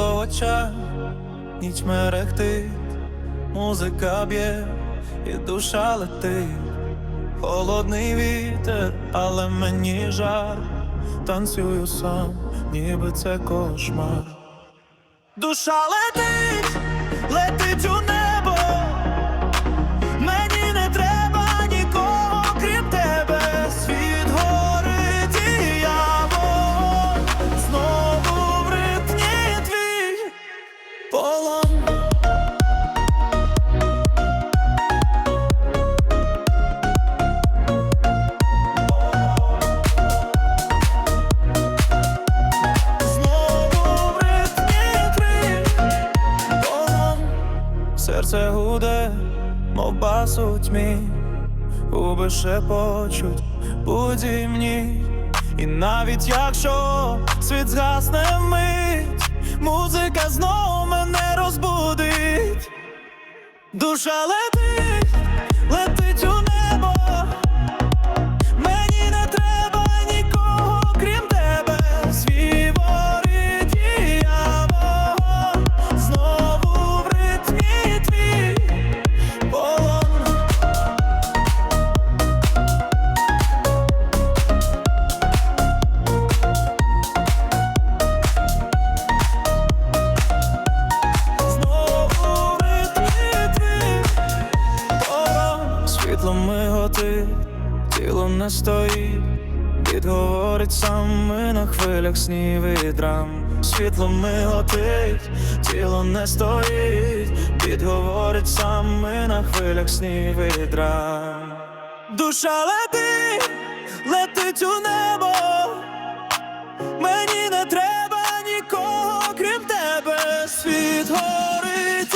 очах, ніч мерехтить, музика б'є, і душа летить, холодний вітер, але мені жар, танцюю сам, ніби це кошмар. Душа летить, летить у небо. Полон. Знову в полон. Серце гуде, мов бас у тьмі, губи шепочуть, будімні. І навіть якщо світ згасне вмить, музика знову. Душа летить, Світло миготить, тіло не стоїть. Дід говорить сам, на хвилях снів і драм. Світло миготить, тіло не стоїть. Дід говорить сам, на хвилях снів і драм. Душа летить, летить у небо. Мені не треба нікого, крім тебе. Світ горить